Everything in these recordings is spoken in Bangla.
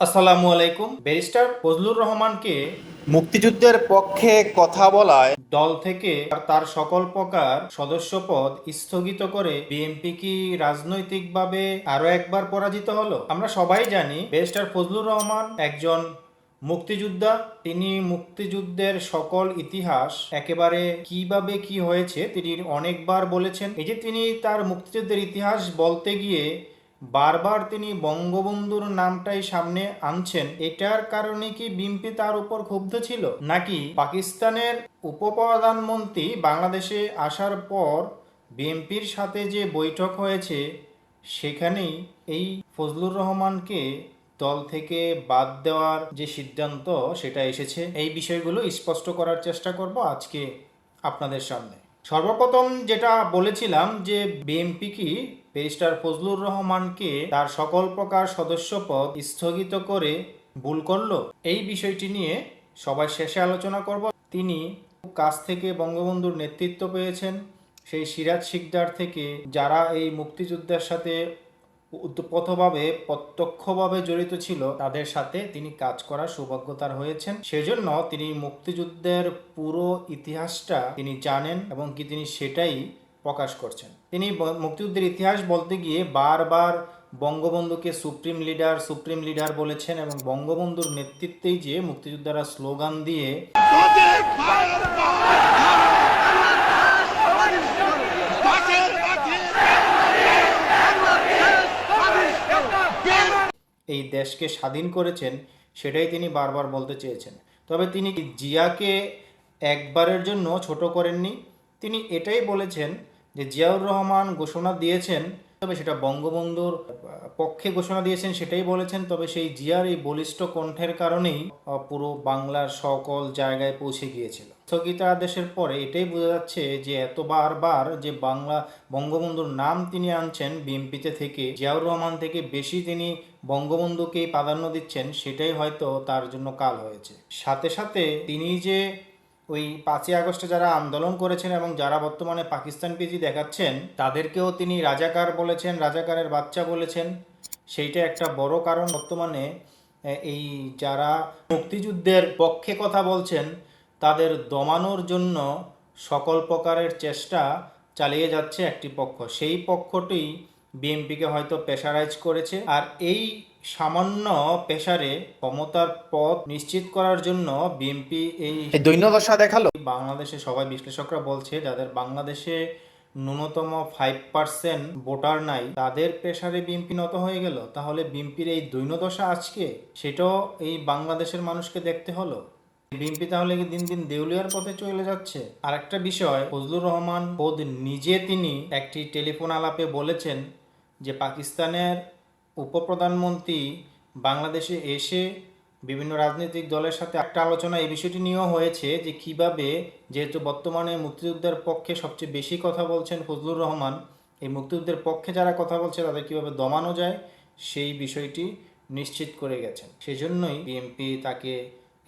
আসসালামু আলাইকুম। ব্যারিস্টার ফজলুর রহমানকে মুক্তিযুদ্ধের পক্ষে কথা বলায় দল থেকে তার সকল প্রকার সদস্যপদ স্থগিত করে বিএনপি কি রাজনৈতিকভাবে আরও একবার পরাজিত হলো? আমরা সবাই জানি ব্যারিস্টার ফজলুর রহমান একজন মুক্তিযোদ্ধা। তিনি মুক্তিযুদ্ধের সকল ইতিহাস একেবারে কীভাবে কি হয়েছে তিনি অনেকবার বলেছেন। এই যে তিনি তার মুক্তিযুদ্ধের ইতিহাস বলতে গিয়ে বারবার তিনি বঙ্গবন্ধুর নামটাই সামনে আনছেন, এটার কারণে কি বিএনপি তার উপর ক্ষুব্ধ ছিল? নাকি পাকিস্তানের উপপ্রধানমন্ত্রী বাংলাদেশে আসার পর বিএনপির সাথে যে বৈঠক হয়েছে, সেখানেই এই ফজলুর রহমানকে দল থেকে বাদ দেওয়ার যে সিদ্ধান্ত, সেটা এসেছে। এই বিষয়গুলো স্পষ্ট করার চেষ্টা করব আজকে আপনাদের সামনে। সর্বপ্রথম যেটা বলেছিলাম যে বিএনপি কি? ব্যারিস্টার ফজলুর রহমানকে তার সকল প্রকার সদস্যপদ স্থগিত করে ভুল করল। এই বিষয়টি নিয়ে সবাই শেষে আলোচনা করব। তিনি কাছ থেকে বঙ্গবন্ধুর নেতৃত্ব পেয়েছেন। সেই সিরাজ শিকদার থেকে যারা এই মুক্তিযোদ্ধার সাথে উৎপথভাবে প্রত্যক্ষভাবে জড়িত ছিল তাদের সাথে। তিনি কাজ করার সৌভাগ্য তার হয়েছেন। সেজন্য তিনি মুক্তিযুদ্ধের পুরো ইতিহাসটা তিনি জানেন এবং কি তিনি সেটাই প্রকাশ করছেন। তিনি মুক্তিযুদ্ধের ইতিহাস বলতে গিয়ে বারবার বঙ্গবন্ধুকে সুপ্রিম লিডার সুপ্রিম লিডার বলেছেন এবং বঙ্গবন্ধুর নেতৃত্বেই যে মুক্তিযোদ্ধারা স্লোগান দিয়ে এই দেশকে স্বাধীন করেছেন, সেটাই তিনি বারবার বলতে চেয়েছেন। তবে তিনি জিয়াকে একবারের জন্য ছোট করেননি। তিনি এটাই বলেছেন যে, জিয়াউর রহমান ঘোষণা দিয়েছেন, তবে সেটা বঙ্গবন্ধুর পক্ষে ঘোষণা দিয়েছেন, সেটাই বলেছেন, তবে সেই জিয়ার এই বলিষ্ঠ কণ্ঠের কারণেই পুরো বাংলার সকল জায়গায় পৌঁছে গিয়েছিল। স্থগিতাদেশের পরে এটাই বোঝা যাচ্ছে যে এত বারবার যে বাংলা বঙ্গবন্ধুর নাম তিনি আনছেন বিএনপিতে থেকে, জিয়াউর রহমান থেকে বেশি তিনি বঙ্গবন্ধুকেই প্রাধান্য দিচ্ছেন, সেটাই হয়তো তার জন্য কাল হয়েছে। সাথে সাথে তিনি যে ওই পাঁচই আগস্টে যারা আন্দোলন করেছেন এবং যারা বর্তমানে পাকিস্তান পিজি দেখাচ্ছেন, তাদেরকেও তিনি রাজাকার বলেছেন, রাজাকারের বাচ্চা বলেছেন। সেইটা একটা বড় কারণ বর্তমানে এই যারা মুক্তিযুদ্ধের পক্ষে কথা বলছেন তাদের দমানোর জন্য সকল প্রকারের চেষ্টা চালিয়ে যাচ্ছে একটি পক্ষ। সেই পক্ষটি বিএনপিকে হয়তো প্রেশারাইজ করেছে আর এই সামান্য পেশারে ক্ষমতার পথ নিশ্চিত করার জন্য বিএনপি এই দৈন্যদশা দেখাল। বাংলাদেশে সবাই বিশ্লেষকরা বলছে যাদের বাংলাদেশে ন্যূনতম ফাইভ পার্সেন্ট ভোটার নাই তাদের প্রেসারে বিএনপি নত হয়ে গেল। তাহলে বিএনপির এই দৈন্যদশা আজকে সেটাও এই বাংলাদেশের মানুষকে দেখতে হলো? বিএনপি তাহলে কি দিন দিন দেউলিয়ার পথে চলে যাচ্ছে? আরেকটা বিষয়, ফজলুর রহমান খোদ নিজে তিনি একটি টেলিফোন আলাপে বলেছেন যে পাকিস্তানের উপপ্রধানমন্ত্রী বাংলাদেশে এসে বিভিন্ন রাজনৈতিক দলের সাথে একটা আলোচনা, এই বিষয়টি নিয়েও হয়েছে যে কীভাবে যেহেতু বর্তমানে মুক্তিযুদ্ধের পক্ষে সবচেয়ে বেশি কথা বলছেন ফজলুর রহমান, এই মুক্তিযুদ্ধের পক্ষে যারা কথা বলছে তাদের কীভাবে দমানো যায়, সেই বিষয়টি নিশ্চিত করে গেছেন। সেজন্যই বিএনপি তাকে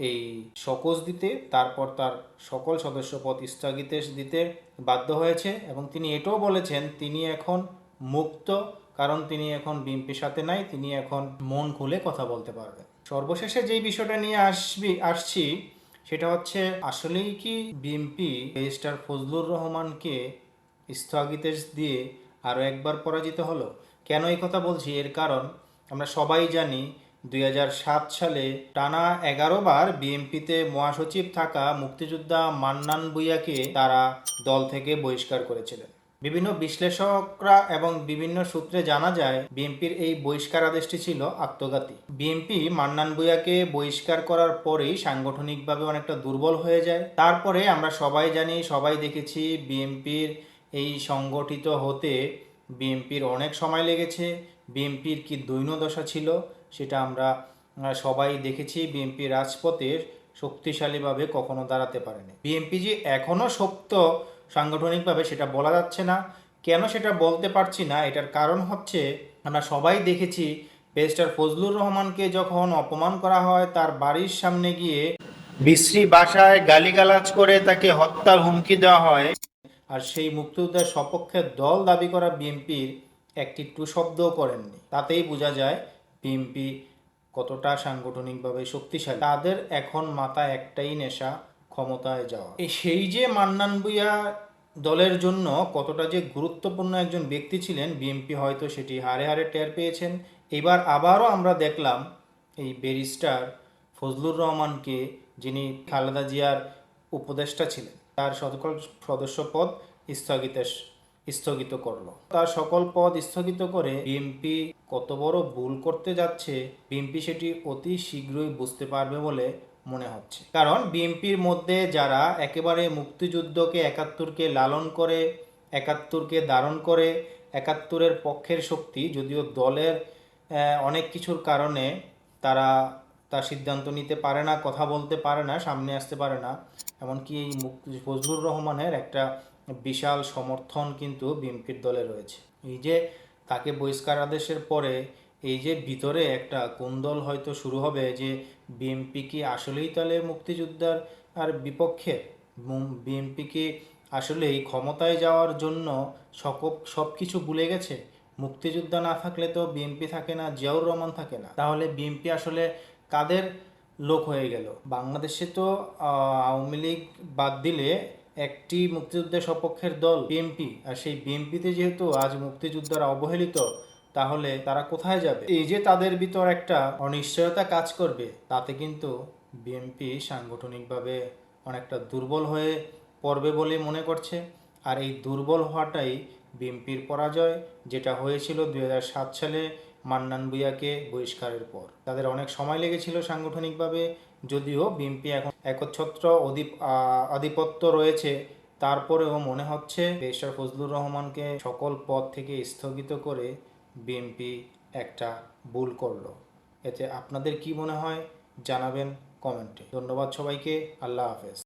এই সকোজ দিতে, তারপর তার সকল সদস্য পদ স্থগিতে দিতে বাধ্য হয়েছে এবং তিনি এটাও বলেছেন, তিনি এখন মুক্ত, কারণ তিনি এখন বিএনপির সাথে নাই, তিনি এখন মন খুলে কথা বলতে পারবেন। সর্বশেষে যেই বিষয়টা নিয়ে আসবি, আসছি, সেটা হচ্ছে, আসলেই কি বিএনপি রেজিস্টার ফজলুর রহমানকে স্থগিতেশ দিয়ে আরও একবার পরাজিত হলো? কেন এই কথা বলছি? এর কারণ আমরা সবাই জানি দুই হাজার সাত সালে টানা এগারো বার বিএনপিতে মহাসচিব থাকা মুক্তিযোদ্ধা মান্নান ভুইয়াকে তারা দল থেকে বহিষ্কার করেছিলেন। বিভিন্ন বিশ্লেষকরা এবং বিভিন্ন সূত্রে জানা যায়, বিএনপির এই বহিষ্কার আদেশটি ছিল আত্মঘাতী। বিএনপি মান্নান ভুইয়াকে বহিষ্কার করার পরেই সাংগঠনিকভাবে অনেকটা দুর্বল হয়ে যায়। তারপরে আমরা সবাই জানি, সবাই দেখেছি বিএনপির এই সংগঠিত হতে বিএনপির অনেক সময় লেগেছে। বিএনপির কি দৈন্যদশা ছিল? সেটা আমরা সবাই দেখেছি বিএনপি রাজপথে শক্তিশালীভাবে কখনো দাঁড়াতে পারেনি। বিএনপি যে এখনও শক্ত সাংগঠনিকভাবে সেটা বলা যাচ্ছে না। কেন সেটা বলতে পারছি না, এটার কারণ হচ্ছে আমরা সবাই দেখেছি ব্যারিস্টার ফজলুর রহমানকে যখন অপমান করা হয়, তার বাড়ির সামনে গিয়ে বিশ্রী বাসায় গালিগালাজ করে তাকে হত্যার হুমকি দেওয়া হয়। আর সেই মুক্তিযোদ্ধার সপক্ষে দল দাবি করা বিএনপির একটি টু শব্দও করেননি। তাতেই বোঝা যায় বিএনপি কতটা সাংগঠনিকভাবে শক্তিশালী? তাদের এখন মাথা একটাই নেশা, ক্ষমতায় যাওয়া। সেই যে মান্নান ভুঁইয়া দলের জন্য কতটা যে গুরুত্বপূর্ণ একজন ব্যক্তি ছিলেন বিএনপি হয়তো সেটি হারে হারে টের পেয়েছেন। এবার আবারও আমরা দেখলাম এই ব্যারিস্টার ফজলুর রহমানকে, যিনি খালেদা জিয়ার উপদেষ্টা ছিলেন, তার সকল সদস্য পদ স্থগিত স্থগিত করল। তার সকল পদ স্থগিত করে বিএনপি কত বড় ভুল করতে যাচ্ছে বিএনপি সেটি অতি শীঘ্রই বুঝতে পারবে বলে মনে হচ্ছে। কারণ বিএনপির মধ্যে যারা একেবারে মুক্তিযুদ্ধকে একাত্তরকে লালন করে, একাত্তরকে ধারণ করে, একাত্তরের পক্ষের শক্তি, যদিও দলের অনেক কিছুর কারণে তারা তার সিদ্ধান্ত নিতে পারে না, কথা বলতে পারে না, সামনে আসতে পারে না, এমনকি এই মুক্তি ফজলুর রহমানের একটা বিশাল সমর্থন কিন্তু বিএনপির দলে রয়েছে। এই যে তাকে বহিষ্কার আদেশের পরে এই যে ভিতরে একটা কুন্দল হয়তো শুরু হবে যে বিএনপি কি আসলেই তাহলে মুক্তিযোদ্ধার আর বিপক্ষে? বিএনপি কি আসলেই ক্ষমতায় যাওয়ার জন্য সকপ সব কিছু ভুলে গেছে? মুক্তিযোদ্ধা না থাকলে তো বিএনপি থাকে না, জিয়াউর রহমান থাকে না। তাহলে বিএনপি আসলে কাদের লোক হয়ে গেল? বাংলাদেশে তো আওয়ামী লীগ বাদ দিলে একটি মুক্তিযুদ্ধের সপক্ষের দল বিএনপি আর সেই বিএনপিতে যেহেতু আজ মুক্তিযোদ্ধারা অবহেলিত, তাহলে তারা কোথায় যাবে? এই যে তাদের ভিতর একটা অনিশ্চয়তা কাজ করবে, তাতে কিন্তু বিএনপি সাংগঠনিকভাবে অনেকটা দুর্বল হয়ে পড়বে বলে মনে করছে। আর এই দুর্বল হওয়াটাই বিএনপির পরাজয়, যেটা হয়েছিল দু হাজার সাত সালে মান্নান ভুইয়াকে বহিষ্কারের পর। তাদের অনেক সময় লেগেছিল সাংগঠনিকভাবে, যদিও বিএনপি এখন একচ্ছত্র অধিপ আধিপত্য রয়েছে। তারপরেও মনে হচ্ছে পেশার ফজলুর রহমানকে সকল পদ থেকে স্থগিত করে বিএনপি একটা ভুল করল। এতে আপনাদের কি মনে হয় জানাবেন কমেন্টে। ধন্যবাদ সবাইকে, আল্লাহ হাফেজ।